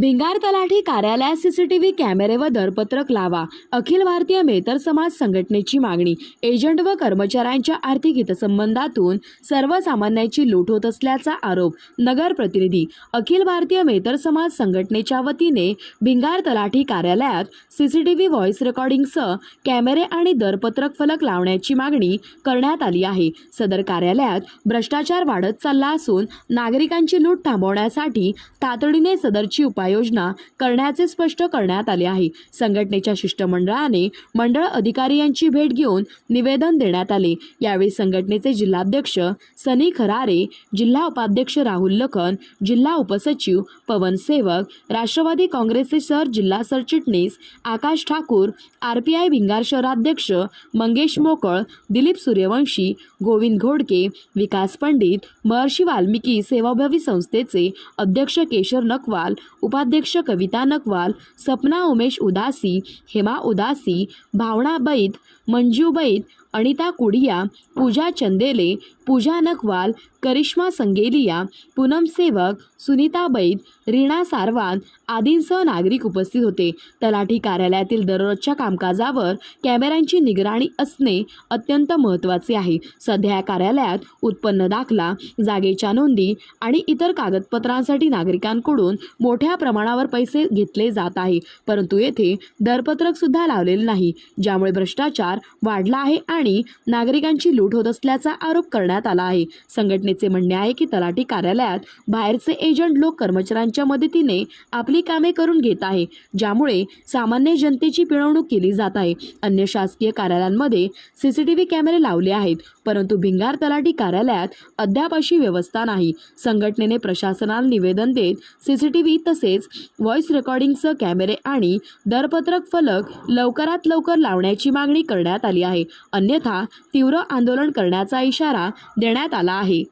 भिंगार तलाठी कार्यालयात सीसीटीव्ही कॅमेरे व दरपत्रक लावा. अखिल भारतीय मेहतर समाज संघटनेची मागणी. एजंट व कर्मचाऱ्यांच्या आर्थिक हितसंबंधातून सर्वसामान्यांची लूट होत असल्याचा आरोप नगर प्रतिनिधी अखिल भारतीय मेहतर समाज संघटनेच्या वतीने भिंगार तलाठी कार्यालयात सीसीटीव्ही व्हॉइस रेकॉर्डिंगसह कॅमेरे आणि दरपत्रक फलक लावण्याची मागणी करण्यात आली आहे. सदर कार्यालयात भ्रष्टाचार वाढत चालला असून नागरिकांची लूट थांबवण्यासाठी तातडीने सदरची उपाय उपाययोजना करण्याचे स्पष्ट करण्यात आले आहे. संघटनेच्या शिष्टमंडळाने मंडळ अधिकारी यांची भेट घेऊन निवेदन देण्यात आले. यावेळी संघटनेचे जिल्हाध्यक्ष सनी खरारे जिल्हा उपाध्यक्ष राहुल लखन जिल्हा उपसचिव पवन सेवक राष्ट्रवादी काँग्रेसचे सर जिल्हा सरचिटणीस Akash Thakur R P I Bhingar शहराध्यक्ष मंगेश मोकळ दिलीप सूर्यवंशी गोविंद घोडके विकास पंडित महर्षी वाल्मिकी सेवाभावी संस्थेचे अध्यक्ष केशर नकवाल उपाध्यक्ष कविता नकवाल सपना उमेश उदासी हेमा उदासी भावना बैत मंजू बैत अनिता कुडिया पूजा चंदेले पूजा नकवाल करिश्मा संगेलिया पूनम सेवक सुनीता बैत रीणा सारवान आदींसह नागरिक उपस्थित होते. तलाठी कार्यालयातील दररोजच्या कामकाजावर कॅमेऱ्यांची निगराणी असणे अत्यंत महत्त्वाचे आहे. सध्या या कार्यालयात उत्पन्न दाखला जागेच्या नोंदी आणि इतर कागदपत्रांसाठी नागरिकांकडून मोठ्या प्रमाणावर पैसे घेतले जात आहे. परंतु येथे दरपत्रक सुद्धा लावलेले नाही ज्यामुळे भ्रष्टाचार वाढला आहे ठिकाणी नागरिकांची लूट होत असल्याचा आरोप करण्यात आला आहे. संघटनेचे म्हणणे आहे की तलाठी कार्यालयात बाहेरचे एजंट लोक कर्मचाऱ्यांच्या मदतीने आपली कामे करून घेत आहे ज्यामुळे सामान्य जनतेची पिळवणूक केली जात आहे. अन्य शासकीय कार्यालयांमध्ये सीसीटीव्ही कॅमेरे लावले आहेत परंतु भिंगार तलाठी कार्यालयात अद्याप अशी व्यवस्था नाही. संघटनेने प्रशासनाला निवेदन देत सीसीटीव्ही तसेच व्हॉइस रेकॉर्डिंगसह कॅमेरे आणि दरपत्रक फलक लवकरात लवकर लावण्याची मागणी करण्यात आली आहे. अन्यथा तीव्र आंदोलन करण्याचा इशारा देण्यात आला आहे.